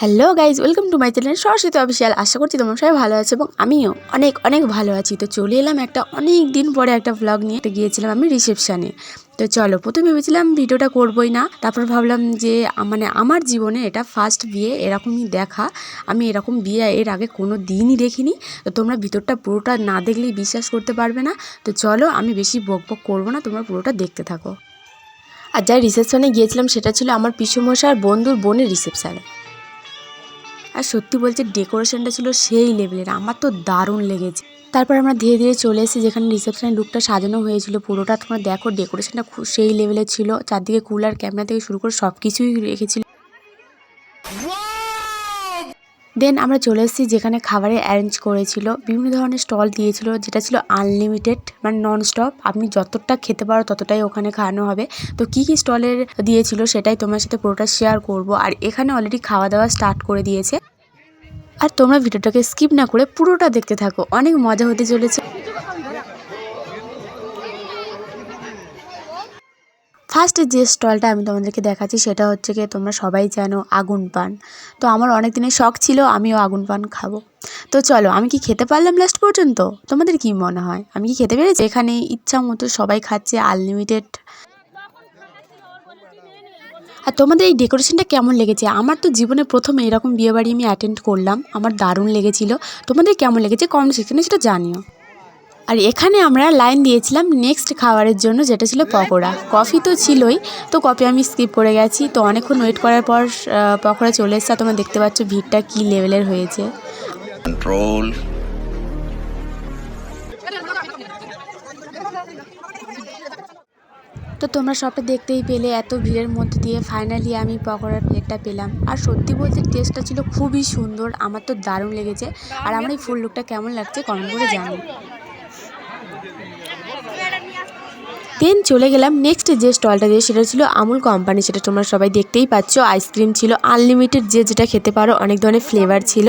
Hello guys welcome to my channel Saraswati official আশা করছি তোমরা সবাই ভালো আছো এবং আমিও অনেক অনেক ভালো আছি। তো চলে এলাম একটা অনেক দিন পরে একটা ব্লগ নিয়ে। গিয়েছিলাম আমি রিসেপশানে তো চলো, প্রথমে ভেবেছিলাম ভিডিওটা করবোই না। তারপর ভাবলাম যে মানে আমার জীবনে এটা ফার্স্ট বিয়ে এরকমই দেখা। আমি এরকম বিয়ে এর আগে কোনো দিনই দেখিনি। তো তোমরা ভিতরটা পুরোটা না দেখলেই বিশ্বাস করতে পারবে না। তো চলো, আমি বেশি বক বক করব না, তোমরা পুরোটা দেখতে থাকো। আর যাই রিসেপশানে গিয়েছিলাম, সেটা ছিল আমার পিসুমশার বন্ধুর বোনের রিসেপশানে আর সত্যি বলছে ডেকোরেশনটা ছিল সেই লেভেলের আমার তো দারুণ লেগেছে। তারপর আমরা ধীরে ধীরে চলে এসেছি যেখানে রিসেপশনের লুকটা সাজানো হয়েছিল। পুরোটা তোমরা দেখো ডেকোরেশনটা সেই লেভেলের ছিল। চারদিকে কুলার ক্যামেরা থেকে শুরু করে সব কিছুই রেখেছিল। দেন আমরা চলে এসেছি যেখানে খাবারের অ্যারেঞ্জ করেছিল, বিভিন্ন ধরনের স্টল দিয়েছিল, যেটা ছিল আনলিমিটেড মানে নন স্টপ আপনি যতটা খেতে পারো ততটাই ওখানে খাওয়ানো হবে। তো কি কি স্টলের দিয়েছিল সেটাই তোমার সাথে পুরোটা শেয়ার করব। আর এখানে অলরেডি খাওয়া দাওয়া স্টার্ট করে দিয়েছে। আর তোমরা ভিডিওটাকে স্কিপ না করে পুরোটা দেখতে থাকো। অনেক মজা হতে চলেছে। ফার্স্টে যে স্টলটা আমি তোমাদেরকে দেখাচ্ছি সেটা হচ্ছে কি তোমরা সবাই জানো আগুন পান। তো আমার অনেক দিনের শখ ছিল আমিও আগুন পান খাব। তো চলো, আমি কি খেতে পারলাম লাস্ট পর্যন্ত? তোমাদের কি মনে হয়? আমি কি খেতে পেরেছি? এখানে ইচ্ছা মতো সবাই খাচ্ছে আনলিমিটেড আর তোমাদের এই ডেকোরেশনটা কেমন লেগেছে? আমার তো জীবনে প্রথম এরকম বিয়েবাড়ি আমি অ্যাটেন্ড করলাম। আমার দারুণ লেগেছিল। তোমাদের কেমন লেগেছে? কমেন্ট সেকশনে সেটা জানিও। আর এখানে আমরা লাইন দিয়েছিলাম নেক্সট খাবারের জন্য যেটা ছিল পকোড়া। কফি তো ছিলই তো কফি আমি স্কিপ করে গেছি। তো অনেকক্ষণ ওয়েট করার পর পকোড়া চলে এসছে। তোমরা দেখতে পাচ্ছ ভিড়টা কী লেভেলের হয়েছে। তো তোমরা সবটা দেখতেই পেলে এত ভিড়ের মধ্যে দিয়ে ফাইনালি আমি পকোড়ার প্লেটটা পেলাম। আর সত্যি বলতে টেস্টটা ছিল খুবই সুন্দর আমার তো দারুণ লেগেছে। আর আমার এই ফুল লুকটা কেমন লাগছে কমেন্ট করে জানিও। দেন চলে গেলাম নেক্সট যে স্টলটা দিয়ে, সেটা ছিল আমুল কোম্পানি সেটা তোমরা সবাই দেখতেই পাচ্ছ। আইসক্রিম ছিল আনলিমিটেড যে যেটা খেতে পারো, অনেক ধরনের ফ্লেভার ছিল।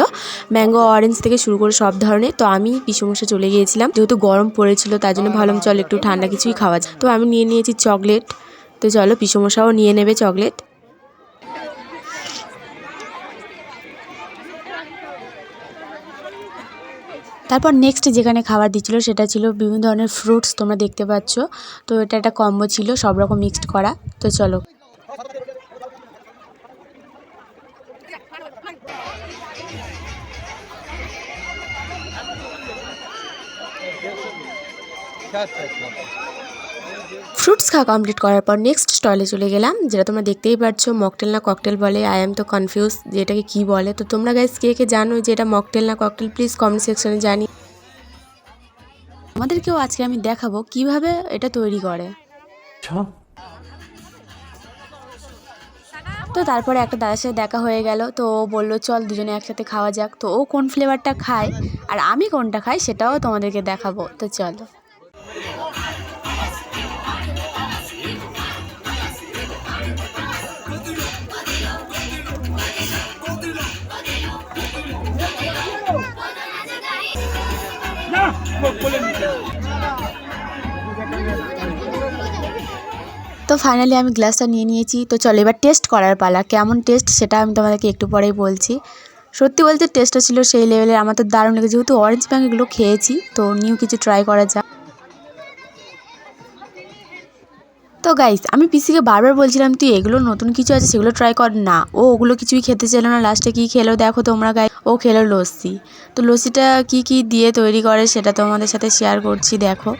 ম্যাঙ্গো অরেঞ্জ থেকে শুরু করে সব ধরনের। তো আমি পিসমশে চলে গিয়েছিলাম। যেহেতু গরম পড়েছিল, তার জন্য ভালো চল একটু ঠান্ডা কিছুই খাওয়া যায় তো আমি নিয়ে নিয়েছি চকলেট তো চলো পিসমশাও নিয়ে নেবে চকলেট তারপর নেক্সট যেখানে খাবার দিচ্ছিল সেটা ছিল বিভিন্ন ধরনের ফ্রুটস তোমরা দেখতে পাচ্ছ। তো এটা একটা কম্বো ছিল, সব রকম মিক্সড করা। তো চলো। ফ্রুটস খাওয়া কমপ্লিট করার পর নেক্সট স্টলে চলে গেলাম যেটা তোমরা দেখতেই পাচ্ছ মকটেল না ককটেল বলে আই এম তো কনফিউজ যে এটাকে কী বলে। তো তোমরা গাইজ কে কে জানো যে এটা মকটেল না ককটেল প্লিজ কমেন্ট সেকশনে জানি আমাদেরকেও আজকে আমি দেখাবো কীভাবে এটা তৈরি করে। তো তারপরে একটা দাদার সাথে দেখা হয়ে গেল তো ও বলল চল দুজনে একসাথে খাওয়া যাক। তো ও কোন ফ্লেভারটা খায় আর আমি কোনটা খাই সেটাও তোমাদেরকে দেখাবো। তো চলো। তো ফাইনালি আমি গ্লাসটা নিয়ে নিয়েছি। তো চলো এবার টেস্ট করার পালা। কেমন টেস্ট সেটা আমি তোমাদেরকে একটু পরেই বলছি। সত্যি বলতে টেস্টটা ছিল সেই লেভেলের আমার তো দারুণ লেগেছে। যেহেতু অরেঞ্জ ব্যাঙ্ক এগুলো খেয়েছি, তো নিউ কিছু ট্রাই করা যাক। তো গাইস আমি পিসিকে বারবার বলছিলাম, তুই এগুলো নতুন কিছু আছে সেগুলো ট্রাই কর। না, ও ওগুলো কিছুই খেতে চাইলো না। লাস্টে কী খেলো দেখো তোমরা গাই ও খেলো লস্যি। তো লস্যিটা কী কী দিয়ে তৈরি করে সেটা তোমাদের সাথে শেয়ার করছি, দেখো।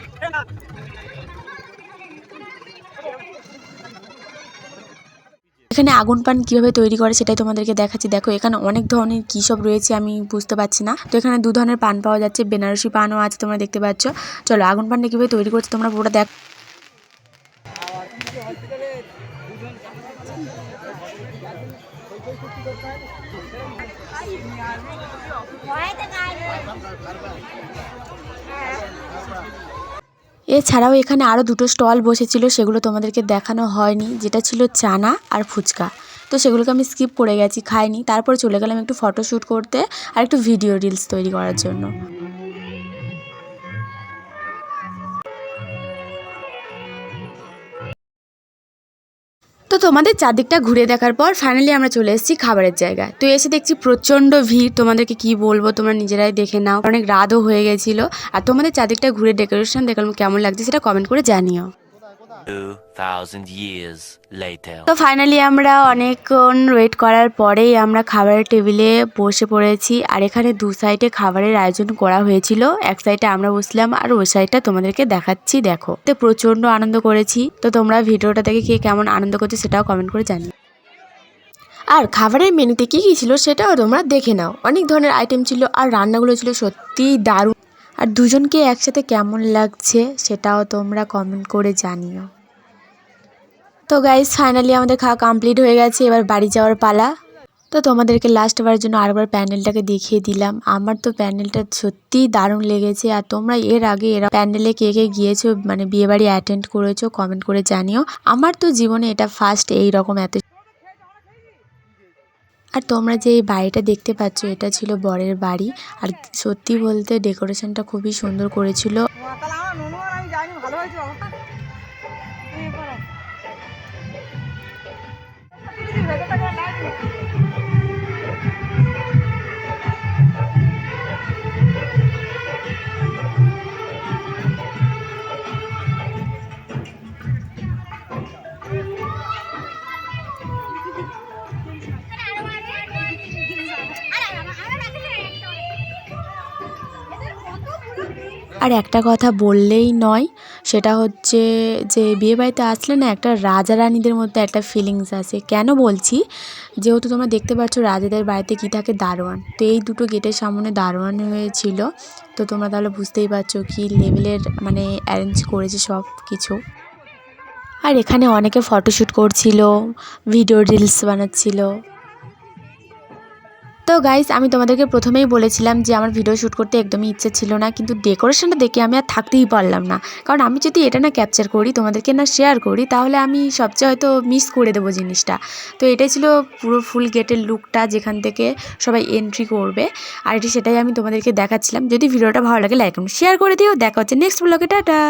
এখানে আগুন পান কীভাবে তৈরি করে সেটাই তোমাদেরকে দেখাচ্ছি। দেখো, এখানে অনেক ধরনের কী সব রয়েছে আমি বুঝতে পারছি না। তো এখানে দু ধরনের পান পাওয়া যাচ্ছে, বেনারসি পানও আছে তোমরা দেখতে পাচ্ছ। চলো, আগুন পানটা কীভাবে তৈরি করছে তোমরা পুরোটা দেখ এছাড়াও এখানে আরও দুটো স্টল বসেছিল, সেগুলো তোমাদেরকে দেখানো হয়নি, যেটা ছিল চানা আর ফুচকা। তো সেগুলোকে আমি স্কিপ করে গেছি, খাইনি। তারপরে চলে গেলাম একটু ফটোশ্যুট করতে আর একটু ভিডিও রিলস তৈরি করার জন্য। তো তোমাদের চারদিকটা ঘুরে দেখার পর ফাইনালি আমরা চলে এসেছি খাবারের জায়গায়। তো এসে দেখছি প্রচণ্ড ভিড় তোমাদেরকে কি বলব তোমরা নিজেরাই দেখে নাও। অনেক রাতও হয়ে গেছিল। আর তোমাদের চারদিকটা ঘুরে ডেকোরেশন দেখলাম কেমন লাগছে সেটা কমেন্ট করে জানিও। 2,000 years later. তো ফাইনালি আমরা অনেকক্ষণ ওয়েট করার পরেই আমরা খাবারের টেবিলে বসে পড়েছি আর এখানে দু সাইডে খাবারের আয়োজন করা হয়েছিল। এক সাইডে আমরা বসলাম আর ওই সাইডটা তোমাদেরকে দেখাচ্ছি, দেখো। তো প্রচণ্ড আনন্দ করেছি। তো তোমরা ভিডিওটা দেখে কে কেমন আনন্দ করছ সেটাও কমেন্ট করে জানিও। আর খাবারের মেনুতে কী কী ছিল সেটাও তোমরা দেখে নাও। অনেক ধরনের আইটেম ছিল আর রান্নাগুলো ছিল সত্যিই দারুণ। আর দুজনকে একসাথে কেমন লাগছে সেটাও তোমরা কমেন্ট করে জানিও। তো গাইজ ফাইনালি আমাদের খাওয়া কমপ্লিট হয়ে গেছে, এবার বাড়ি যাওয়ার পালা। তো তোমাদেরকে লাস্টবার জন্য আরেকবার প্যান্ডেলটাকে দেখিয়ে দিলাম। আমার তো প্যান্ডেলটা সত্যিই দারুণ লেগেছে আর তোমরা এর আগে এরা প্যান্ডেলে কে কে গিয়েছো মানে বিয়েবাড়ি অ্যাটেন্ড করেছ কমেন্ট করে জানিও। আমার তো জীবনে এটা ফার্স্ট এই রকম এত আর তোমরা যে এই বাড়িটা দেখতে পাচ্ছ, এটা ছিল বরের বাড়ি। আর সত্যি বলতে ডেকোরেশনটা খুবই সুন্দর করেছিল। আর একটা কথা বললেই নয়, সেটা হচ্ছে যে বিয়েবাড়িতে আসলে না একটা রাজা রানীদের মধ্যে একটা ফিলিংস আসে। কেন বলছি? যেহেতু তোমরা দেখতে পাচ্ছ রাজাদের বাড়িতে কী থাকে দারোয়ান। তো এই দুটো গেটের সামনে দারোয়ান হয়েছিল। তো তোমরা তাহলে বুঝতেই পারছ কী লেভেলের মানে অ্যারেঞ্জ করেছে সব কিছু আর এখানে অনেকে ফটোশ্যুট করছিল ভিডিও রিলস বানাচ্ছিল। তো গাইস আমি তোমাদেরকে প্রথমেই বলেছিলাম যে আমার ভিডিও শ্যুট করতে একদমই ইচ্ছে ছিল না, কিন্তু ডেকোরেশনটা দেখে আমি আর থাকতেই পারলাম না। কারণ আমি যদি এটা না ক্যাপচার করি, তোমাদেরকে না শেয়ার করি, তাহলে আমি সবচেয়ে হয়তো মিস করে দেবো জিনিসটা। তো এটাই ছিল পুরো ফুল গেটের লুকটা যেখান থেকে সবাই এন্ট্রি করবে। আর এটি সেটাই আমি তোমাদেরকে দেখাচ্ছিলাম। যদি ভিডিওটা ভালো লাগে লাইক শেয়ার করে দিও। দেখা হচ্ছে নেক্সট ব্লগে টাটা!